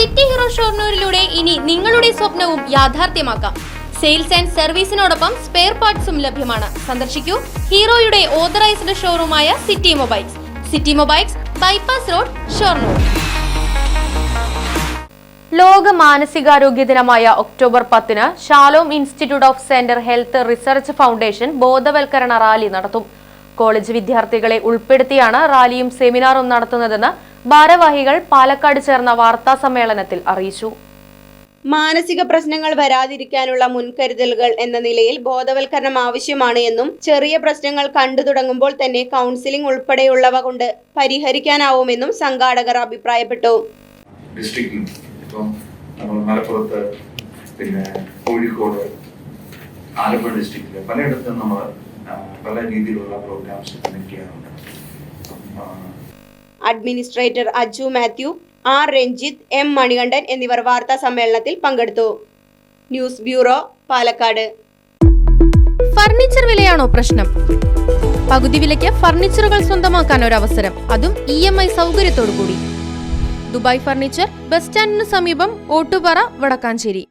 City hero ഷോർണൂരിലൂടെ ഇനി നിങ്ങളുടെ സ്വപ്നവും യാഥാർത്ഥ്യമാക്കാം. സെയിൽസ് ആൻഡ് സർവീസിനോടൊപ്പം സ്പെയർ പാർട്സും ലഭ്യമാണ്. സന്ദർശിക്കൂ ഹീറോയുടെ authorised ഷോറൂമായ city mobiles. City mobiles bypass road Shoranur. ലോക മാനസികാരോഗ്യ ദിനമായ ഒക്ടോബർ പത്തിന് Shalom institute of centre health research foundation ബോധവൽക്കരണ റാലി നടത്തും. കോളേജ് വിദ്യാർത്ഥികളെ ഉൾപ്പെടുത്തിയാണ് റാലിയും സെമിനാറും നടത്തുന്നതെന്ന് ഭാരവാഹികൾ പാലക്കാട് ചേർന്ന വാർത്താ സമ്മേളനത്തിൽ അറിയിച്ചു. മാനസിക പ്രശ്നങ്ങൾ വരാതിരിക്കാനുള്ള മുൻകരുതലുകൾ എന്ന നിലയിൽ ബോധവൽക്കരണം ആവശ്യമാണ് എന്നും ചെറിയ പ്രശ്നങ്ങൾ കണ്ടു തുടങ്ങുമ്പോൾ തന്നെ കൗൺസിലിംഗ് ഉൾപ്പെടെയുള്ളവ കൊണ്ട് പരിഹരിക്കാനാവുമെന്നും സംഘാടകർ അഭിപ്രായപ്പെട്ടു. ഡിസ്ട്രിക്റ്റിലും ഇപ്പം നമ്മൾ മലപ്പുറത്ത് പിന്നെ കോഴിക്കോട് ആലപ്പുഴ ഡിസ്ട്രിക്റ്റിൽ പലയിടത്തും നമ്മൾ പല രീതിയിലുള്ള പ്രോഗ്രാംസ് കണ്ടക്ട് ചെയ്യാറുണ്ട് administrator Aju Mathew R Ranjith M Manikandan എന്നിവർ വാർത്താ സമ്മേളനത്തിൽ പങ്കെടുത്തു. News bureau Palakkad. ഫർണിച്ചർ വിലയാണോ പ്രശ്നം? പകുതി വിലയ്ക്ക് ഫർണിച്ചറുകൾ സ്വന്തമാക്കാൻ ഒരു അവസരം അതും ഇ എം ഐ സൗകര്യത്തോടു കൂടി ദുബായ് ഫർണിച്ചർ ബസ് സ്റ്റാൻഡിന് സമീപം ഓട്ടുപാറ വടക്കാഞ്ചേരി.